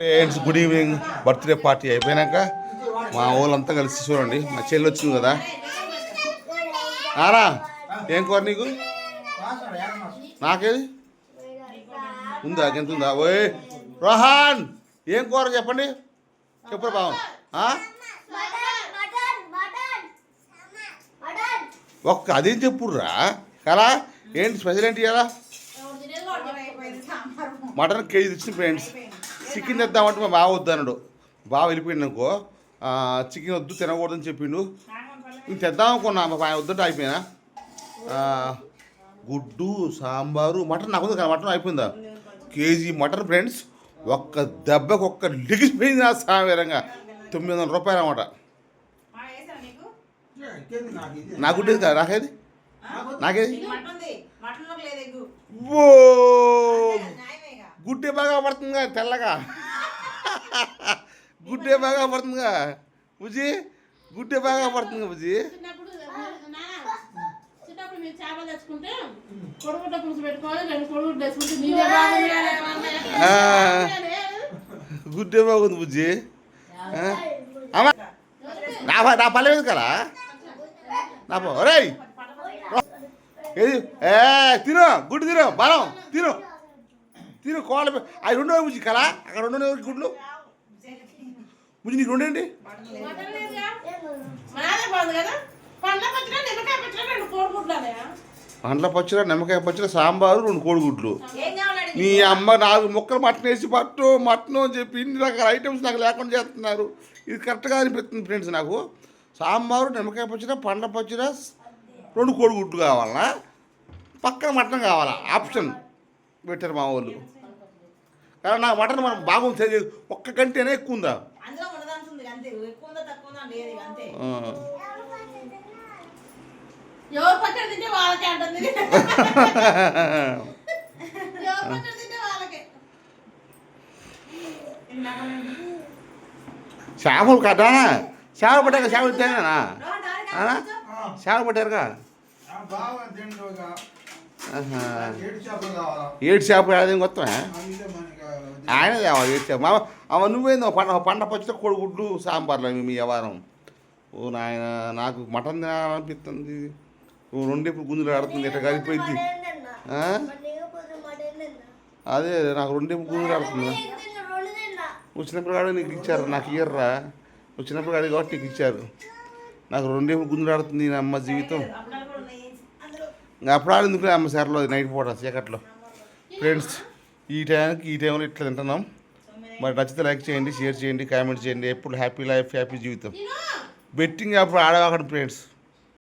Friends good evening birthday party అయిపోయాక మా వాళ్ళంతా కలిసి చూడండి. మా చెల్లి వచ్చింది కదా. నారా ఏం కూర నీకు? నాకేది? ఉందా? ఎంత ఉందా? ఓయ్ రోహాన్ ఏం కూర చెప్పండి? చెప్పరు బావ. ఒక్క అదేం చెప్పుర్రా. కదా ఏంటి స్పెషల్ ఏంటి కదా మటన్ కేజీ తెచ్చింది ఫ్రెండ్స్ చికెన్ తెద్దామంటే మా బావ వద్దన్నాడు బావ వెళ్ళిపోయింది అనుకో ఆ, చికెన్ వద్దు తినకూడదని చెప్పిండు. ఇంక తెద్దాం అనుకున్నా మా ఆయన వద్దంటే అయిపోయినా? ఆ, గుడ్డు సాంబారు మటన్ నాకు కదా మటన్ అయిపోయిందా? కేజీ మటన్ ఫ్రెండ్స్ ఒక్క దెబ్బకు ఒక్క లిగిసిపోయింది నా సామీరంగా తొమ్మిది వందల రూపాయలు అన్నమాట. నా గుడ్డేది కదా నాకేది? నాకేది? ఓ గుడ్డే బాగా పడుతుందిగా తెల్లగా. గుడ్డే బాగా పడుతుందిగా. బుజ్జి గుడ్డే బాగా పడుతుందిగా బుజ్జి. గుడ్డే బాగుంది బుజ్జి? అమ్మా నా నా పల్లె కదా నా పో రేయ్ ఏది? ఏ తిను గుడ్డు తిను బలం తిను. తీరు కోళ్ళ అవి రెండో ముజ్జి కలా. అక్కడ రెండో గుడ్లు. బుజ్జి నీకు రెండండి పండ్ల పచ్చడి నిమ్మకాయ పచ్చడి రెండు పండ్ల నిమ్మకాయ సాంబారు రెండు కోడిగుడ్లు. నీ అమ్మ నాలుగు ముక్కలు మటన్ వేసి పట్టు మటన్ అని చెప్పి ఇన్ని రకాల ఐటమ్స్ నాకు లేకుండా చేస్తున్నారు. ఇది కరెక్ట్గా అనిపిస్తుంది ఫ్రెండ్స్ నాకు. సాంబారు నిమ్మకాయ పచ్చడి పండ్ల పచ్చడి రెండు కోడిగుడ్లు కావాలా పక్కన మటన్ కావాలా? ఆప్షన్ పెట్టారు మా వాళ్ళు. కానీ నాకు మటన్ మనం బాగుంది తెలియదు. ఒక్క గంటేనే ఎక్కువ ఉందా చేపలు కదా. చేపలు పట్టాక చేపలు తేనా చేపలు పట్టారుగా. ఏడు కొత్తమే అందుకే మనకి ఆయన తేవాలి ఏడు చేప అవ నువ్వేందో పండ పండ పచ్చితే కోడిగుడ్లు సాంబార్లు అవి మీ వ్యవహారం? ఓ నాయన నాకు మటన్ తినాలనిపిస్తుంది. ఓ రెండేపుడు గుంజులు ఆడుతుంది ఇట్లా కలిపోయింది? అదే నాకు రెండేపుడు గుంజులు ఆడుతుంది. వచ్చినప్పుడు కాడ నీకు ఇచ్చారు నాకు ఇయ్యర్రా. వచ్చినప్పుడు కాడ కాబట్టి నీకు ఇచ్చారు. నాకు రెండేపుడు గుంజులు ఆడుతుంది నా అమ్మ జీవితం. అప్పుడు ఎందుకు ఇంకా అప్పుడు అమ్మ సార్లో నైట్ పూట చీకట్లో? ఫ్రెండ్స్ ఈ టైంకి ఈ టైంలో ఇట్లా తింటున్నాం. మరి నచ్చితే లైక్ చేయండి షేర్ చేయండి కామెంట్ చేయండి. ఎప్పుడు హ్యాపీ లైఫ్ హ్యాపీ జీవితం. బెట్టింగ్ అప్పుడు ఆడవాకండి ఫ్రెండ్స్